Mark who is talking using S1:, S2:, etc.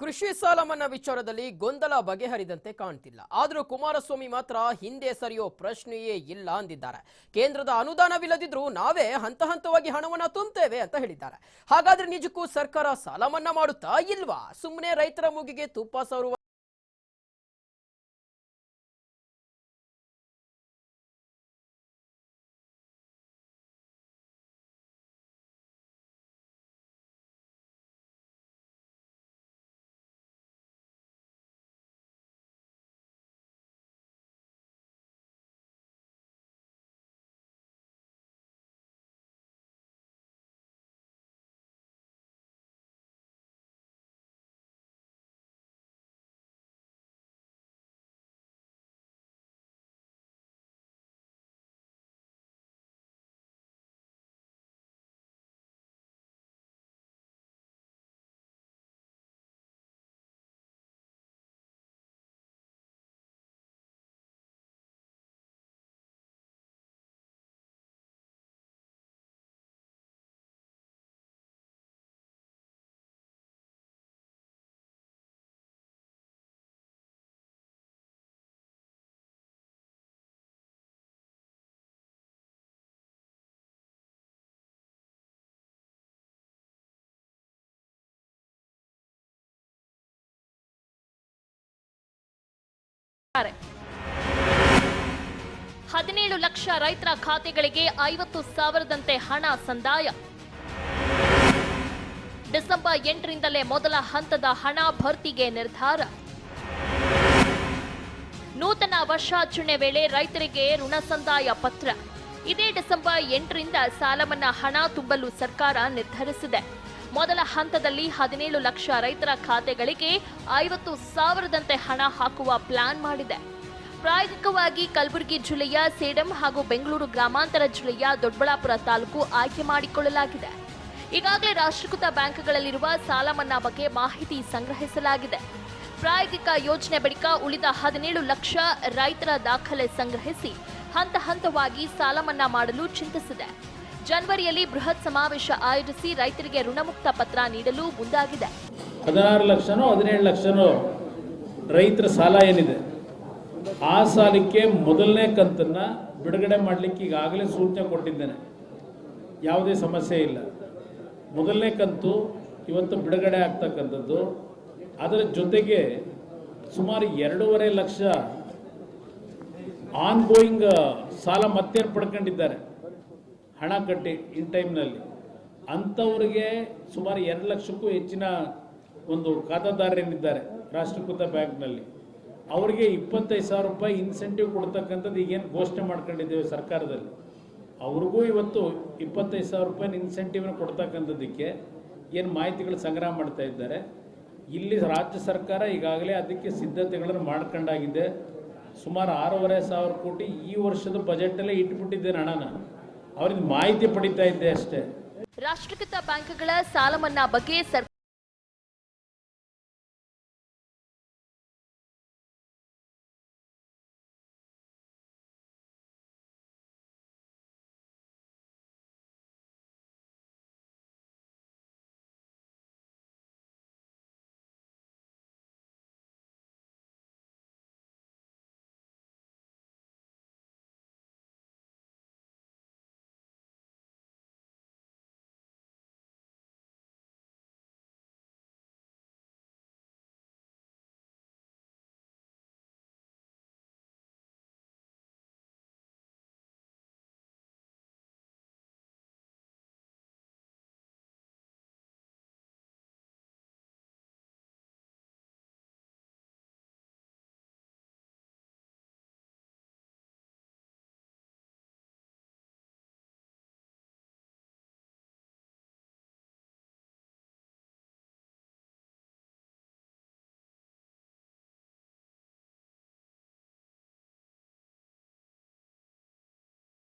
S1: ಕೃಷಿ ಸಾಲ ಮನ್ನಾ ವಿಚಾರದಲ್ಲಿ ಗೊಂದಲ ಬಗೆಹರಿದಂತೆ ಕಾಣ್ತಿಲ್ಲ. ಆದರೂ ಕುಮಾರಸ್ವಾಮಿ ಮಾತ್ರ ಹಿಂದೆ ಸರಿಯೋ ಪ್ರಶ್ನೆಯೇ ಇಲ್ಲ ಅಂದಿದ್ದಾರೆ. ಕೇಂದ್ರದ ಅನುದಾನವಿಲ್ಲದಿದ್ರೂ ನಾವೇ ಹಂತ ಹಂತವಾಗಿ ಹಣವನ್ನ ತುಂಬುತ್ತೇವೆ ಅಂತ ಹೇಳಿದ್ದಾರೆ. ಹಾಗಾದ್ರೆ ನಿಜಕ್ಕೂ ಸರ್ಕಾರ ಸಾಲ ಮನ್ನಾ ಮಾಡುತ್ತಾ ಇಲ್ವಾ? ಸುಮ್ಮನೆ ರೈತರ ಮೂಗಿಗೆ ತುಪ್ಪ ಸವರುವ
S2: ಹದಿನೇಳು ಲಕ್ಷ ರೈತರ ಖಾತೆಗಳಿಗೆ ಐವತ್ತು ಸಾವಿರದಂತೆ ಹಣ ಸಂದಾಯ. ಡಿಸೆಂಬರ್ ಎಂಟರಿಂದಲೇ ಮೊದಲ ಹಂತದ ಹಣ ಭರ್ತಿಗೆ ನಿರ್ಧಾರ. ನೂತನ ವರ್ಷಾಚರಣೆ ವೇಳೆ ರೈತರಿಗೆ ಋಣ ಸಂದಾಯ ಪತ್ರ. ಇದೇ ಡಿಸೆಂಬರ್ ಎಂಟರಿಂದ ಸಾಲ ಮನ್ನಾ ಹಣ ತುಂಬಲು ಸರ್ಕಾರ ನಿರ್ಧರಿಸಿದೆ. ಮೊದಲ ಹಂತದಲ್ಲಿ ಹದಿನೇಳು ಲಕ್ಷ ರೈತರ ಖಾತೆಗಳಿಗೆ ಐವತ್ತು ಸಾವಿರದಂತೆ ಹಣ ಹಾಕುವ ಪ್ಲಾನ್ ಮಾಡಿದೆ. ಪ್ರಾಯೋಗಿಕವಾಗಿ ಕಲಬುರಗಿ ಜಿಲ್ಲೆಯ ಸೇಡಂ ಹಾಗೂ ಬೆಂಗಳೂರು ಗ್ರಾಮಾಂತರ ಜಿಲ್ಲೆಯ ದೊಡ್ಡಬಳ್ಳಾಪುರ ತಾಲೂಕು ಆಯ್ಕೆ ಮಾಡಿಕೊಳ್ಳಲಾಗಿದೆ. ಈಗಾಗಲೇ ರಾಷ್ಟ್ರೀಕೃತ ಬ್ಯಾಂಕ್ಗಳಲ್ಲಿರುವ ಸಾಲ ಮನ್ನಾ ಬಗ್ಗೆ ಮಾಹಿತಿ ಸಂಗ್ರಹಿಸಲಾಗಿದೆ. ಪ್ರಾಯೋಗಿಕ ಯೋಜನೆ ಬಳಿಕ ಉಳಿದ ಹದಿನೇಳು ಲಕ್ಷ ರೈತರ ದಾಖಲೆ ಸಂಗ್ರಹಿಸಿ ಹಂತ ಹಂತವಾಗಿ ಸಾಲ ಮನ್ನಾ ಮಾಡಲು ಚಿಂತಿಸಿದೆ. ಜನವರಿಯಲ್ಲಿ ಬೃಹತ್ ಸಮಾವೇಶ ಆಯೋಜಿಸಿ ರೈತರಿಗೆ ಋಣಮುಕ್ತ ಪತ್ರ ನೀಡಲು ಮುಂದಾಗಿದೆ.
S3: ಹದಿನಾರು ಲಕ್ಷನೋ, ಹದಿನೇಳು ಲಕ್ಷನೋ ರೈತರ ಸಾಲ ಏನಿದೆ? ಆ ಸಾಲಕ್ಕೆ ಮೊದಲನೇ ಕಂತನ್ನು ಬಿಡುಗಡೆ ಮಾಡಲಿಕ್ಕೆ ಈಗಾಗಲೇ ಸೂಚನೆ ಕೊಟ್ಟಿದ್ದೇನೆ. ಯಾವುದೇ ಸಮಸ್ಯೆ ಇಲ್ಲ. ಮೊದಲನೇ ಕಂತು ಇವತ್ತು ಬಿಡುಗಡೆ ಆಗ್ತಕ್ಕಂಥದ್ದು. ಅದರ ಜೊತೆಗೆ ಸುಮಾರು ಎರಡೂವರೆ ಲಕ್ಷ ಆನ್ ಗೋಯಿಂಗ್ ಸಾಲ ಮತ್ತೇನು ಪಡ್ಕೊಂಡಿದ್ದಾರೆ ಹಣ ಕಟ್ಟಿ ಇನ್ ಟೈಮ್ನಲ್ಲಿ ಅಂಥವ್ರಿಗೆ ಸುಮಾರು ಎರಡು ಲಕ್ಷಕ್ಕೂ ಹೆಚ್ಚಿನ ಒಂದು ಖಾತಾದಾರರೇನಿದ್ದಾರೆ ರಾಷ್ಟ್ರೀಕೃತ ಬ್ಯಾಂಕ್ನಲ್ಲಿ ಅವರಿಗೆ ಇಪ್ಪತ್ತೈದು ಸಾವಿರ ರೂಪಾಯಿ ಇನ್ಸೆಂಟಿವ್ ಕೊಡ್ತಕ್ಕಂಥದ್ದು ಈಗೇನು ಘೋಷಣೆ ಮಾಡ್ಕೊಂಡಿದ್ದೇವೆ ಸರ್ಕಾರದಲ್ಲಿ. ಅವ್ರಿಗೂ ಇವತ್ತು ಇಪ್ಪತ್ತೈದು ಸಾವಿರ ರೂಪಾಯಿ ಇನ್ಸೆಂಟಿವ್ನ ಕೊಡ್ತಕ್ಕಂಥದ್ದಕ್ಕೆ ಏನು ಮಾಹಿತಿಗಳು ಸಂಗ್ರಹ ಮಾಡ್ತಾ ಇದ್ದಾರೆ. ಇಲ್ಲಿ ರಾಜ್ಯ ಸರ್ಕಾರ ಈಗಾಗಲೇ ಅದಕ್ಕೆ ಸಿದ್ಧತೆಗಳನ್ನು ಮಾಡ್ಕೊಂಡಾಗಿದೆ. ಸುಮಾರು ಆರೂವರೆ ಸಾವಿರ ಕೋಟಿ ಈ ವರ್ಷದ ಬಜೆಟಲ್ಲೇ ಇಟ್ಬಿಟ್ಟಿದ್ದೇನೆ ಹಣನ. ಅವ್ರಿಂದ ಮಾಹಿತಿ ಪಡಿತಾ ಇದ್ದೆ ಅಷ್ಟೇ.
S2: ರಾಷ್ಟ್ರೀಕೃತ ಬ್ಯಾಂಕ್ಗಳ ಸಾಲ ಮನ್ನಾ ಬಗ್ಗೆ